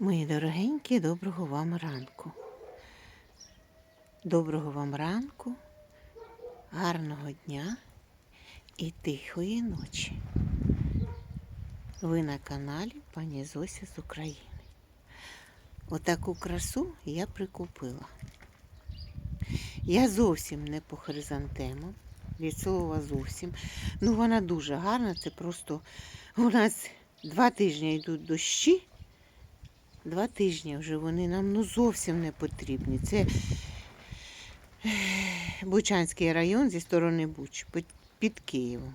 Мої дорогенькі, доброго вам ранку. Доброго вам ранку, гарного дня і тихої ночі. Ви на каналі пані Зося з України. Отаку красу я прикупила. Я зовсім не по хризантемам, від слова зовсім. Ну, вона дуже гарна, це просто у нас два тижні йдуть дощі. Два тижні вже вони нам ну зовсім не потрібні. Це Бучанський район зі сторони Буч під Києвом.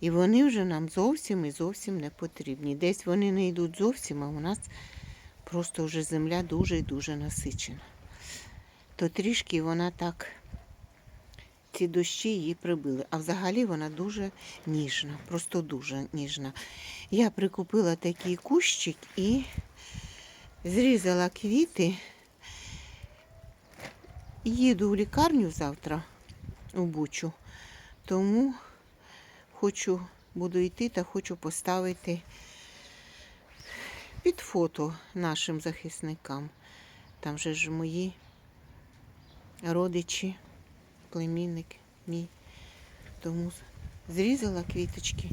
І вони вже нам зовсім і зовсім не потрібні. Десь вони не йдуть зовсім, а у нас просто вже земля дуже і дуже насичена. То трішки вона так, ці дощі її прибили. А взагалі вона дуже ніжна, просто дуже ніжна. Я прикупила такий кущик і зрізала квіти. Їду в лікарню завтра у Бучу, тому хочу, буду йти та хочу поставити під фото нашим захисникам. Там же ж мої родичі, племінник мій. Тому зрізала квіточки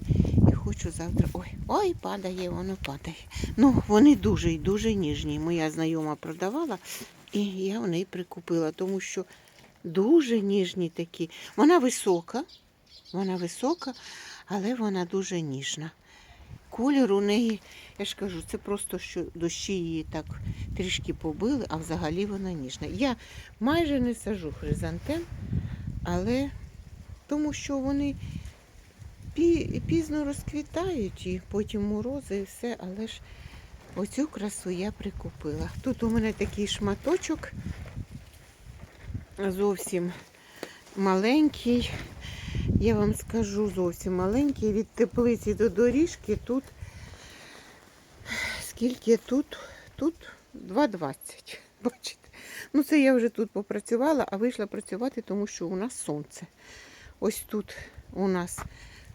хочу завтра. Ой, ой, падає, воно падає. Ну, вони дуже і дуже ніжні. Моя знайома продавала, і я в неї прикупила, тому що дуже ніжні такі. Вона висока, вона висока, але вона дуже ніжна. Колір у неї, я ж кажу, це просто що дощі її так трішки побили, а взагалі вона ніжна. Я майже не сажу хризантем, але тому що вони пізно розквітають і потім морози і все, але ж оцю красу я прикупила. Тут у мене такий шматочок зовсім маленький. Я вам скажу зовсім маленький. Від теплиці до доріжки тут скільки тут? Тут 2,20. Бачите? Ну це я вже тут попрацювала, а вийшла працювати, тому що у нас сонце. Ось тут у нас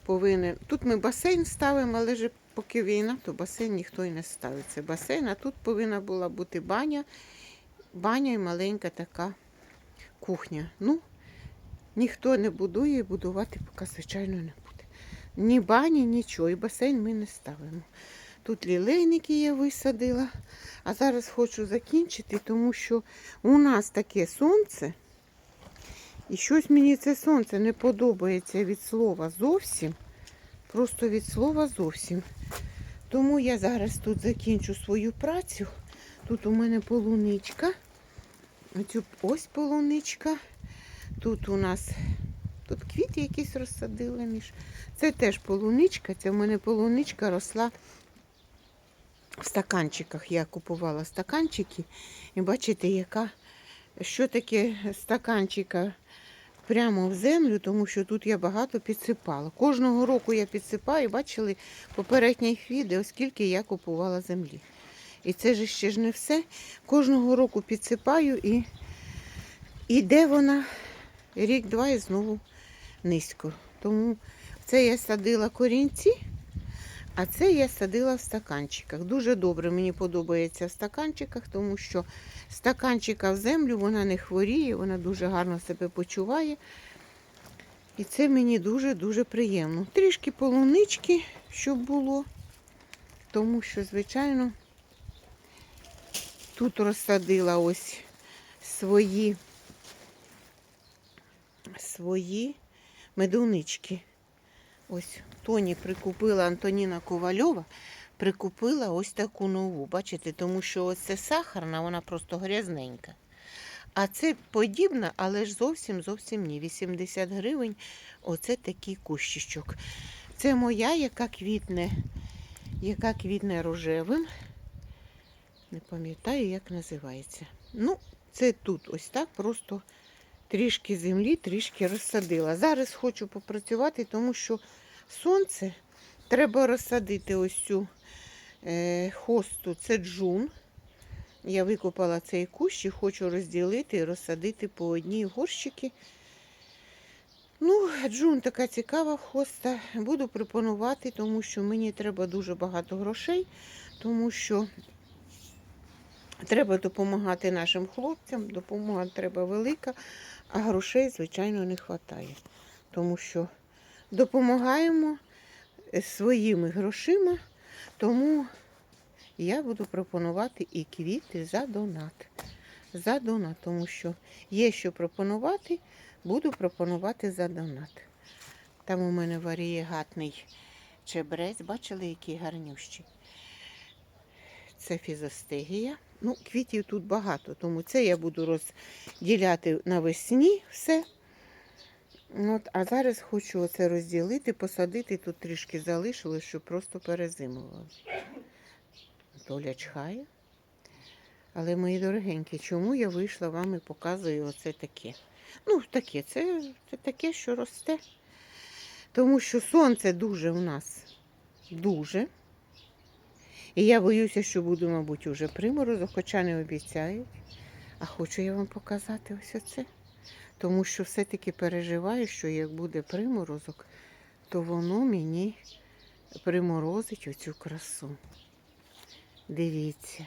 повинен. Тут ми басейн ставимо, але ж поки війна, то басейн ніхто і не ставить. Це басейн, а тут повинна була бути баня, баня і маленька така кухня. Ну, ніхто не будує і будувати поки, звичайно, не буде. Ні бані, нічого, і басейн ми не ставимо. Тут лілейники я висадила, а зараз хочу закінчити, тому що у нас таке сонце. І щось мені це сонце не подобається від слова зовсім. Просто від слова зовсім. Тому я зараз тут закінчу свою працю. Тут у мене полуничка. Ось полуничка. Тут у нас тут квіти якісь розсадили між. Це теж полуничка. Це в мене полуничка росла в стаканчиках. Я купувала стаканчики. І бачите, яка що таке стаканчика прямо в землю, тому що тут я багато підсипала. Кожного року я підсипаю, бачили попередніх відео, скільки я купувала землі. І це ж ще ж не все. Кожного року підсипаю і іде вона рік-два і знову низько. Тому це я садила корінці, а це я садила в стаканчиках. Дуже добре мені подобається в стаканчиках, тому що стаканчика в землю вона не хворіє, вона дуже гарно себе почуває. І це мені дуже-дуже приємно. Трішки полунички, щоб було, тому що, звичайно, тут розсадила ось свої, свої медунички. Ось Тоні прикупила Антоніна Ковальова, прикупила ось таку нову. Бачите, тому що це сахарна, вона просто грязненька. А це подібна, але ж зовсім зовсім ні. 80 гривень. Оце такий кущичок. Це моя, яка квітне, яка квітне рожевим. Не пам'ятаю, як називається. Ну, це тут ось так просто трішки землі, трішки розсадила. Зараз хочу попрацювати, тому що сонце треба розсадити ось цю е, хосту. Це джун. Я викопала цей кущ і хочу розділити і розсадити по одній горщики. Ну, джун така цікава хоста. Буду пропонувати, тому що мені треба дуже багато грошей, тому що Треба допомагати нашим хлопцям, допомога треба велика, а грошей, звичайно, не вистачає. Тому що допомагаємо е, своїми грошима, тому я буду пропонувати і квіти за донат. За донат, тому що є що пропонувати, буду пропонувати за донат. Там у мене варієгатний чебрець, бачили, який гарнющий. Це фізостегія. Ну, квітів тут багато, тому це я буду розділяти навесні все. От, а зараз хочу оце розділити, посадити, тут трішки залишилось, щоб просто перезимували. Толя чхає. Але, мої дорогенькі, чому я вийшла вам і показую оце таке? Ну, таке, це, це таке, що росте. Тому що сонце дуже у нас дуже. І я боюся, що буду, мабуть, уже приморозок, хоча не обіцяють. А хочу я вам показати ось оце. Тому що все-таки переживаю, що як буде приморозок, то воно мені приморозить оцю красу. Дивіться.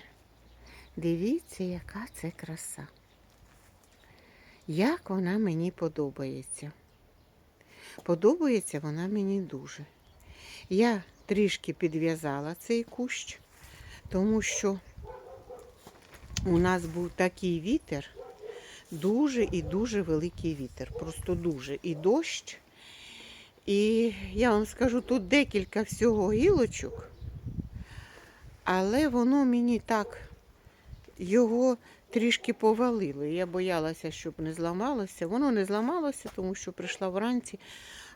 Дивіться, яка це краса. Як вона мені подобається. Подобається вона мені дуже. Я трішки підв'язала цей кущ, тому що у нас був такий вітер, дуже і дуже великий вітер. Просто дуже. І дощ. І я вам скажу, тут декілька всього гілочок, але воно мені так його трішки повалило. Я боялася, щоб не зламалося. Воно не зламалося, тому що прийшла вранці,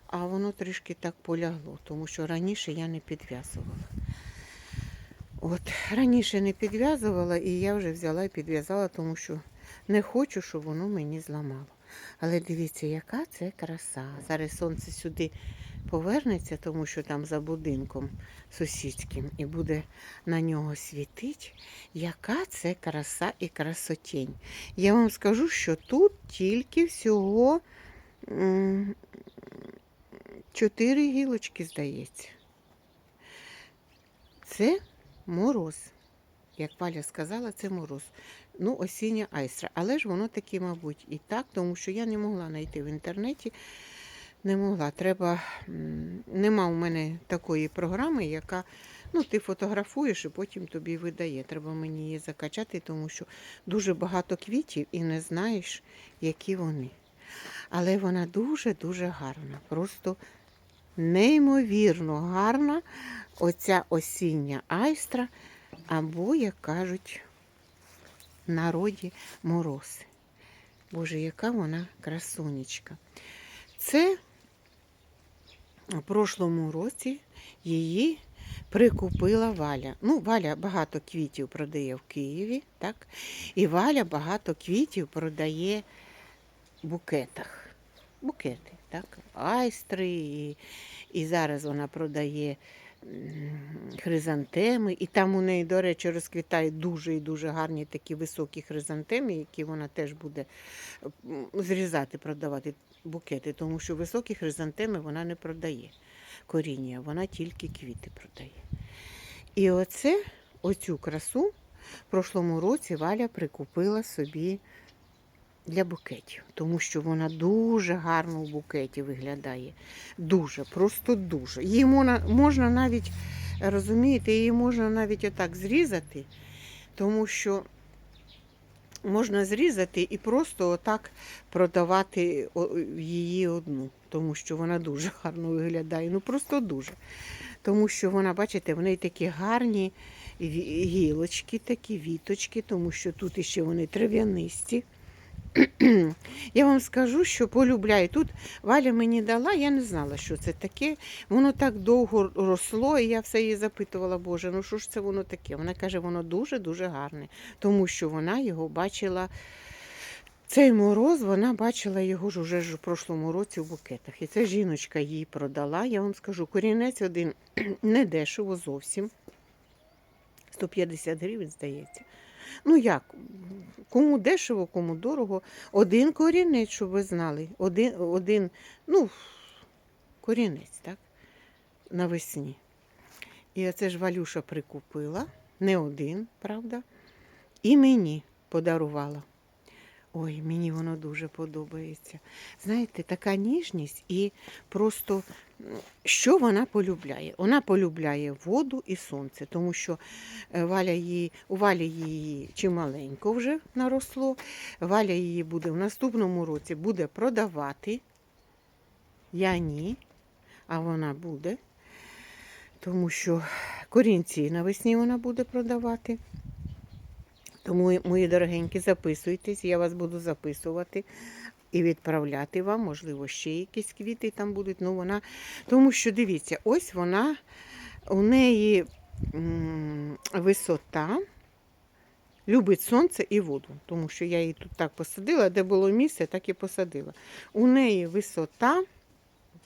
а воно трішки так полягло, тому що раніше я не підв'язувала. От, раніше не підв'язувала, і я вже взяла і підв'язала, тому що не хочу, щоб воно мені зламало. Але дивіться, яка це краса. Зараз сонце сюди повернеться, тому що там за будинком сусідським, і буде на нього світити. Яка це краса і красотень. Я вам скажу, що тут тільки всього чотири гілочки, здається. Це мороз. Як Валя сказала, це мороз. Ну, осіння айстра. Але ж воно таке, мабуть, і так, тому що я не могла знайти в інтернеті. Не могла. Треба. Нема у мене такої програми, яка ну, ти фотографуєш і потім тобі видає. Треба мені її закачати, тому що дуже багато квітів і не знаєш, які вони. Але вона дуже-дуже гарна. Просто неймовірно гарна оця осіння айстра, або, як кажуть, народі мороз. Боже, яка вона красунечка. Це в прошлому році її прикупила Валя. Ну, Валя багато квітів продає в Києві, так? І Валя багато квітів продає в букетах. Букети, так? Айстри, і, і зараз вона продає хризантеми. І там у неї, до речі, розквітають дуже і дуже гарні такі високі хризантеми, які вона теж буде зрізати, продавати букети, тому що високі хризантеми вона не продає коріння, вона тільки квіти продає. І оце, оцю красу в прошлому році Валя прикупила собі для букетів, тому що вона дуже гарно в букеті виглядає. Дуже, просто дуже. Її можна, можна навіть, розумієте, її можна навіть отак зрізати, тому що можна зрізати і просто отак продавати її одну, тому що вона дуже гарно виглядає. Ну просто дуже. Тому що вона, бачите, в неї такі гарні гілочки, такі віточки, тому що тут іще вони трав'янисті. Я вам скажу, що полюбляю. Тут Валя мені дала, я не знала, що це таке. Воно так довго росло, і я все її запитувала, Боже, ну що ж це воно таке? Вона каже, воно дуже-дуже гарне, тому що вона його бачила. Цей мороз, вона бачила його ж уже у прошлому році в букетах. І це жіночка їй продала. Я вам скажу, корінець один не дешево зовсім. 150 гривень, здається. Ну як, кому дешево, кому дорого. Один корінець, щоб ви знали. Один, один ну, корінець, так? Навесні. І оце ж Валюша прикупила, не один, правда. і мені подарувала. Ой, мені воно дуже подобається. Знаєте, така ніжність і просто що вона полюбляє? Вона полюбляє воду і сонце, тому що е, Валя її, у Валі її чималенько вже наросло. Валя її буде в наступному році буде продавати. Я ні, а вона буде, тому що корінці навесні вона буде продавати. Тому, мої дорогенькі, записуйтесь, я вас буду записувати і відправляти вам, можливо, ще якісь квіти там будуть. Ну, вона... Тому що дивіться, ось вона, у неї висота, любить сонце і воду. Тому що я її тут так посадила, де було місце, так і посадила. У неї висота,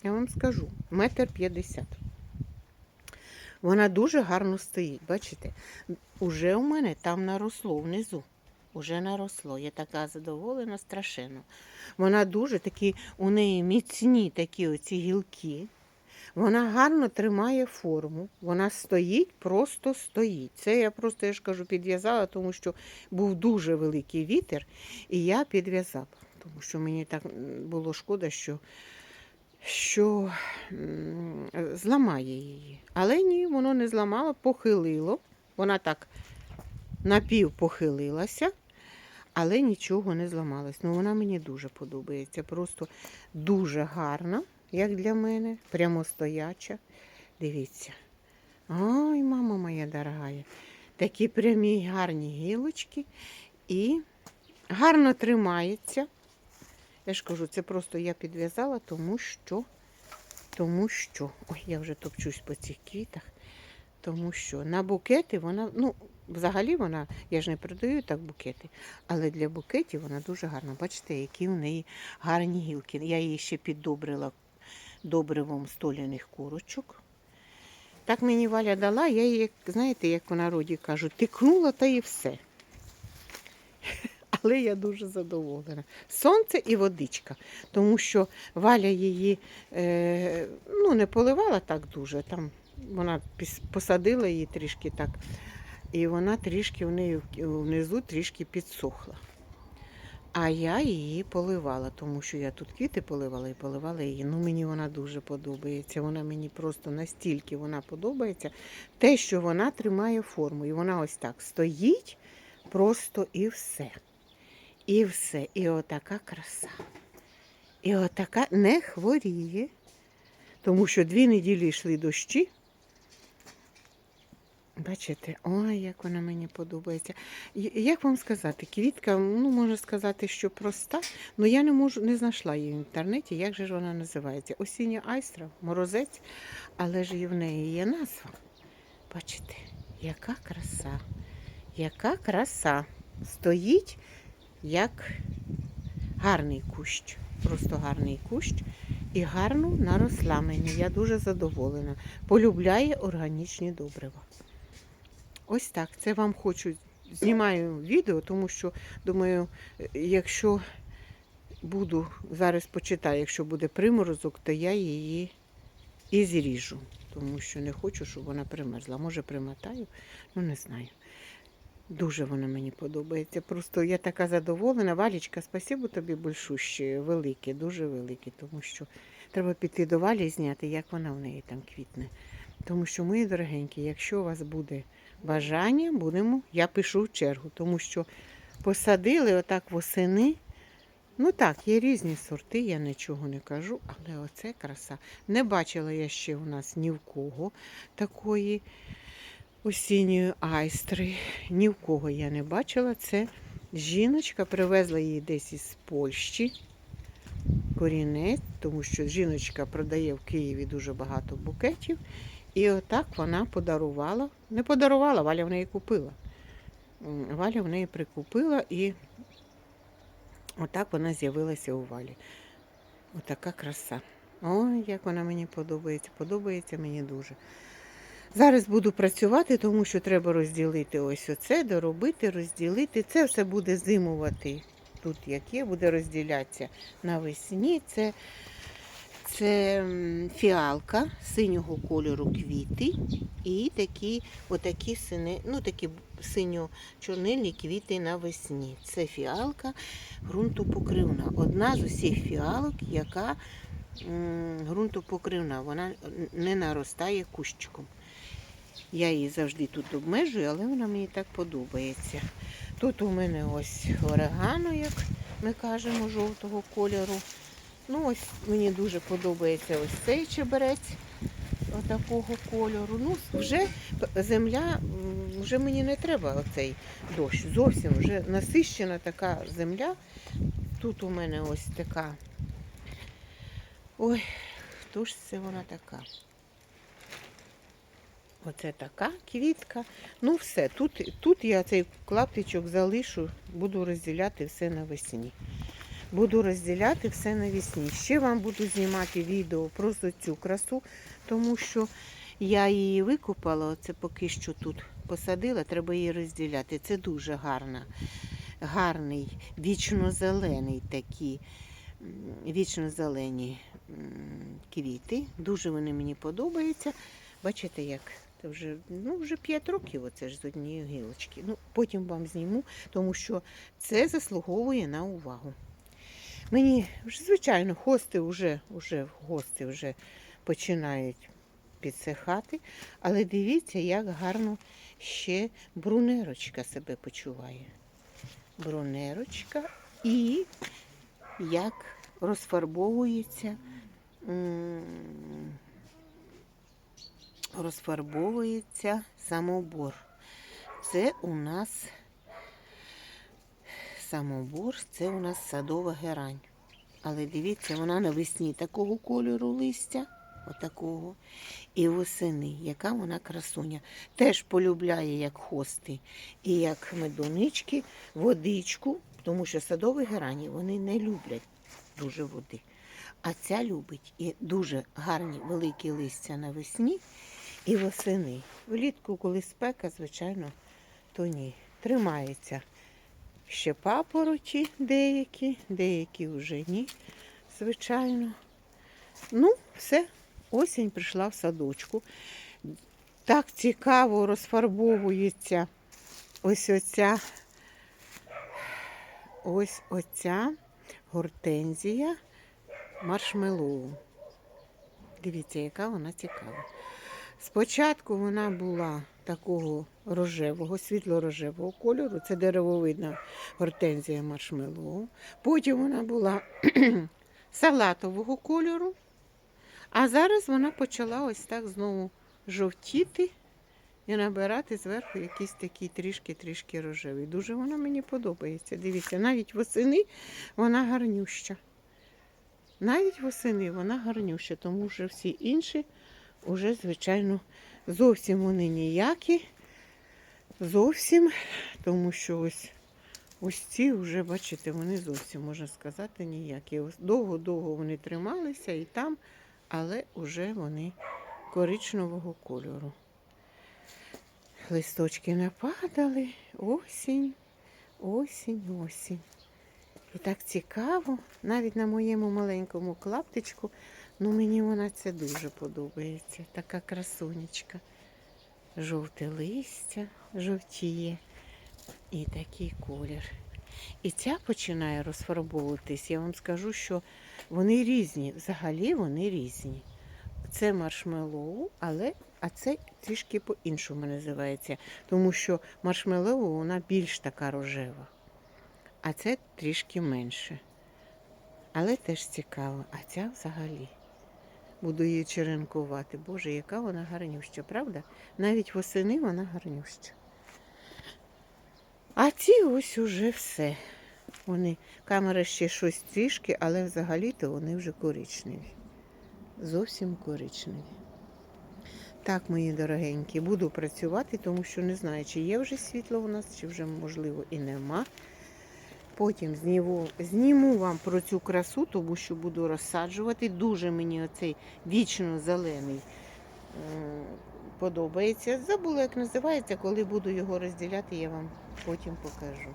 я вам скажу, метр п'ятдесят. Вона дуже гарно стоїть. Бачите? Уже у мене там наросло внизу. Уже наросло. Я така задоволена, страшенно. Вона дуже такі, у неї міцні такі оці гілки. Вона гарно тримає форму. Вона стоїть, просто стоїть. Це я просто, я ж кажу, підв'язала, тому що був дуже великий вітер, і я підв'язала. Тому що мені так було шкода, що, що зламає її. Але ні, воно не зламало, похилило. Вона так напів похилилася, але нічого не зламалось. Ну, вона мені дуже подобається. Просто дуже гарна, як для мене, прямостояча. Дивіться. Ой, мама моя дорогая. Такі прямі гарні гілочки і гарно тримається. Я ж кажу, це просто я підв'язала, тому що, тому що, ой, я вже топчусь по цих квітах. Тому що на букети вона, ну, взагалі вона, я ж не продаю так букети, але для букетів вона дуже гарна. Бачите, які в неї гарні гілки. Я її ще піддобрила добривом столяних курочок. Так мені Валя дала, я її, знаєте, як в народі кажуть, тикнула та і все. Але я дуже задоволена. Сонце і водичка, тому що Валя її е, ну, не поливала так дуже. Там вона посадила її трішки так, і вона трішки в неї внизу трішки підсохла. А я її поливала, тому що я тут квіти поливала і поливала її. Ну, мені вона дуже подобається. Вона мені просто настільки вона подобається. Те, що вона тримає форму. І вона ось так стоїть просто і все. І все. І отака краса. І отака не хворіє. Тому що дві неділі йшли дощі. Бачите, ой, як вона мені подобається. Як вам сказати, квітка, ну можна сказати, що проста, але я не можу, не знайшла її в інтернеті, як же ж вона називається. Осіння айстра, морозець, але ж і в неї є назва. Бачите, яка краса, яка краса. Стоїть як гарний кущ, просто гарний кущ. І гарно наросла мені. Я дуже задоволена. Полюбляє органічні добрива. Ось так. Це вам хочу. Знімаю відео, тому що думаю, якщо буду, зараз почитаю, якщо буде приморозок, то я її і зріжу. Тому що не хочу, щоб вона примерзла. Може, примотаю, ну не знаю. Дуже вона мені подобається. Просто я така задоволена. Валічка, спасибо тобі большуще, велике, дуже велике, тому що треба піти до Валі і зняти, як вона в неї там квітне. Тому що, мої дорогенькі, якщо у вас буде бажання, будемо, я пишу в чергу, тому що посадили отак восени. Ну так, є різні сорти, я нічого не кажу, але оце краса. Не бачила я ще у нас ні в кого такої осінньої айстри. Ні в кого я не бачила. Це жіночка привезла її десь із Польщі. Корінець, тому що жіночка продає в Києві дуже багато букетів. І отак вона подарувала. Не подарувала, Валя в неї купила. Валя в неї прикупила і отак вона з'явилася у Валі. Отака краса. Ой, як вона мені подобається. Подобається мені дуже. Зараз буду працювати, тому що треба розділити ось оце, доробити, розділити. Це все буде зимувати тут, є, буде розділятися навесні. Це, Це фіалка синього кольору квіти і такі, отакі сини, ну, такі синьо-чорнильні квіти навесні. Це фіалка ґрунтопокривна. Одна з усіх фіалок, яка м, ґрунтопокривна, вона не наростає кущиком. Я її завжди тут обмежую, але вона мені так подобається. Тут у мене ось орегано, як ми кажемо, жовтого кольору. Ну, ось мені дуже подобається ось цей чеберець отакого кольору. Ну, вже земля, вже мені не треба оцей дощ. Зовсім вже насищена така земля. Тут у мене ось така. Ой, хто ж це вона така? Оце така квітка. Ну все, тут, тут я цей клаптичок залишу, буду розділяти все навесні. Буду розділяти все навесні. Ще вам буду знімати відео про цю красу, тому що я її викупала, оце поки що тут посадила, треба її розділяти. Це дуже гарна, гарний, вічно-зелений такі, вічно-зелені квіти. Дуже вони мені подобаються. Бачите, як це вже, ну, вже 5 років оце ж з однієї гілочки. Ну, потім вам зніму, тому що це заслуговує на увагу. Мені, ж, звичайно, хости вже, вже, гости вже починають підсихати, але дивіться, як гарно ще брунерочка себе почуває. Брунерочка і як розфарбовується, м, розфарбовується самобор. Це у нас самобор, це у нас садова герань. Але дивіться, вона навесні такого кольору листя, отакого, і восени, яка вона красуня. Теж полюбляє як хости і як медунички, водичку, тому що садові герані вони не люблять дуже води. А ця любить і дуже гарні великі листя навесні і восени. Влітку, коли спека, звичайно, то ні. Тримається ще папороті деякі, деякі вже ні, звичайно. Ну, все, осінь прийшла в садочку. Так цікаво розфарбовується ось оця, ось оця гортензія маршмеллоу. Дивіться, яка вона цікава. Спочатку вона була такого рожевого, світло-рожевого кольору. Це деревовидна гортензія маршмеллоу. Потім вона була салатового кольору. А зараз вона почала ось так знову жовтіти і набирати зверху якийсь такий трішки-трішки рожевий. Дуже вона мені подобається. Дивіться, навіть восени вона гарнюща. Навіть восени вона гарнюща, тому що всі інші вже, звичайно, зовсім вони ніякі. Зовсім, тому що ось ось ці вже, бачите, вони зовсім, можна сказати, ніякі. Довго-довго вони трималися і там, але вже вони коричневого кольору. Листочки нападали, осінь, осінь, осінь. І так цікаво, навіть на моєму маленькому клаптичку, ну мені вона це дуже подобається. Така красунечка. Жовте листя жовтіє і такий колір. І ця починає розфарбовуватись. Я вам скажу, що вони різні. Взагалі вони різні. Це маршмеллоу, але а це трішки по-іншому називається. Тому що маршмеллоу вона більш така рожева а це трішки менше. Але теж цікаво. А ця взагалі. Буду її черенкувати. Боже, яка вона гарнюща, правда? Навіть восени вона гарнюща. А ці ось уже все. Вони, камера ще щось трішки, але взагалі-то вони вже коричневі. Зовсім коричневі. Так, мої дорогенькі, буду працювати, тому що не знаю, чи є вже світло у нас, чи вже, можливо, і нема. Потім зніму, зніму вам про цю красу, тому що буду розсаджувати. Дуже мені оцей вічно зелений подобається. Забула, як називається, коли буду його розділяти, я вам потім покажу.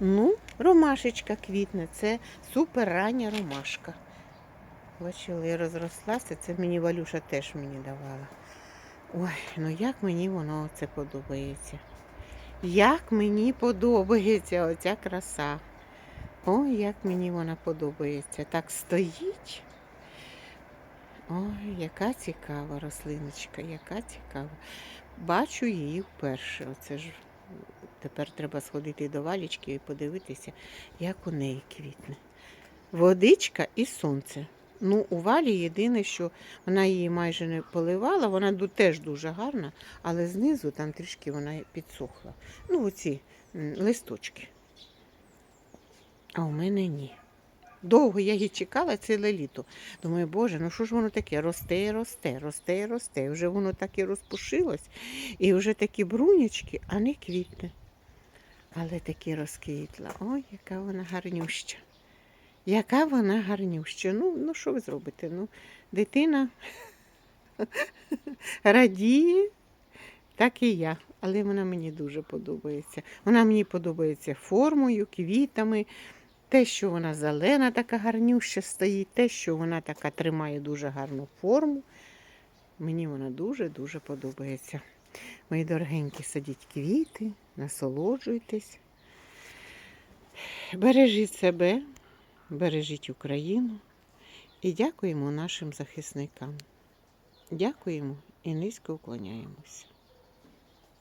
Ну, ромашечка квітне, це супер рання ромашка. Бачили, розрослася. Це мені Валюша теж мені давала. Ой, ну як мені воно це подобається. Як мені подобається оця краса. Ой, як мені вона подобається. Так стоїть. Ой, яка цікава рослиночка, яка цікава. Бачу її вперше. Оце ж тепер треба сходити до валічки і подивитися, як у неї квітне. Водичка і сонце. Ну, у валі єдине, що вона її майже не поливала, вона теж дуже гарна, але знизу там трішки вона підсохла. Ну, оці листочки. А у мене ні. Довго я її чекала ціле літо. Думаю, боже, ну що ж воно таке? Росте і росте, росте і росте. Вже воно так і розпушилось, і вже такі брунячки, а не квітне. Але таки розквітла. Ой, яка вона гарнюща. Яка вона гарнюща. Ну, ну що ви зробите? Ну, дитина радіє, так і я. Але вона мені дуже подобається. Вона мені подобається формою, квітами. Те, що вона зелена, така гарнюща стоїть, те, що вона така тримає дуже гарну форму. Мені вона дуже-дуже подобається. Мої дорогенькі, садіть квіти, насолоджуйтесь. Бережіть себе, бережіть Україну і дякуємо нашим захисникам. Дякуємо і низько уклоняємося.